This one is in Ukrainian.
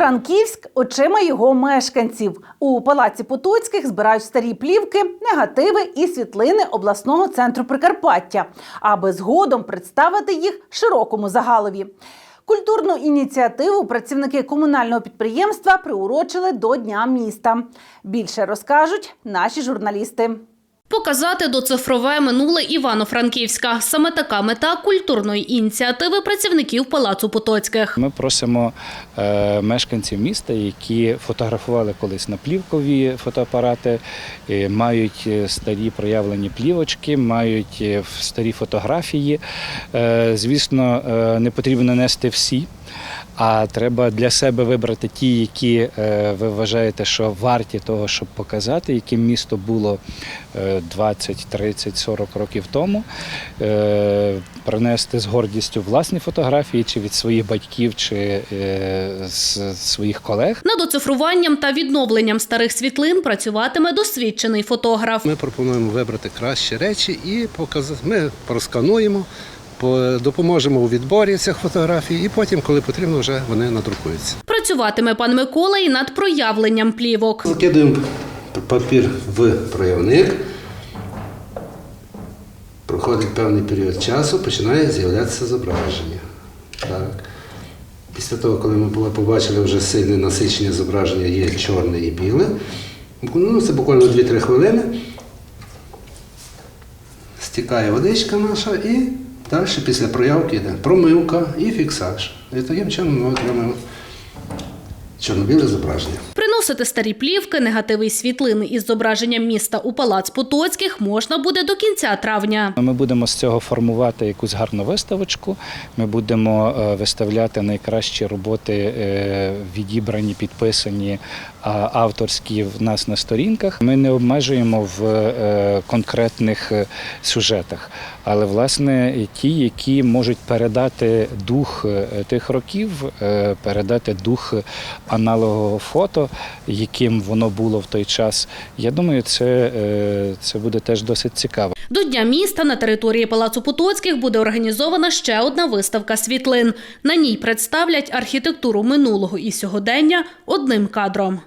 Івано-Франківськ очима його мешканців. У палаці Потоцьких збирають старі плівки, негативи і світлини обласного центру Прикарпаття, аби згодом представити їх широкому загалові. Культурну ініціативу працівники комунального підприємства приурочили до Дня міста. Більше розкажуть наші журналісти. Показати доцифрове минуле Івано-Франківська. Саме така мета культурної ініціативи працівників Палацу Потоцьких. Ми просимо е, мешканців міста, які фотографували колись на плівкові фотоапарати, е, мають е, старі проявлені плівочки, мають старі фотографії. Звісно, не потрібно нести всі. А треба для себе вибрати ті, які е, ви вважаєте, що варті того, щоб показати, яким місто було е, 20, 30, 40 років тому. Е, принести з гордістю власні фотографії, чи від своїх батьків, чи е, з своїх колег. Над оцифруванням та відновленням старих світлин працюватиме досвідчений фотограф. Ми пропонуємо вибрати кращі речі і показати. Ми проскануємо, допоможемо у відборі цих фотографій, і потім, коли потрібно, вже вони надрукуються. Працюватиме пан Микола і над проявленням плівок. Закидуємо папір в проявник. Проходить певний період часу, починає з'являтися зображення. Так. Після того, коли ми побачили вже сильне насичення зображення, є чорне і біле. Ну, це буквально 2-3 хвилини. Стікає водичка наша і далі після проявки йде промивка і фіксаж. І таким чином ми отримаємо чорно-біле зображення. Приносити старі плівки, негативи і світлини із зображенням міста у Палац Потоцьких можна буде до кінця травня. Ми будемо з цього формувати якусь гарну виставочку. Ми будемо е, виставляти найкращі роботи, е, відібрані, підписані, авторські в нас на сторінках. Ми не обмежуємо в е, конкретних сюжетах, але власне ті, які можуть передати дух тих років, передати дух аналогового фото, яким воно було в той час. Я думаю, це, е, це буде теж досить цікаво. До Дня міста на території Палацу Потоцьких буде організована ще одна виставка світлин. На ній представлять архітектуру минулого і сьогодення одним кадром.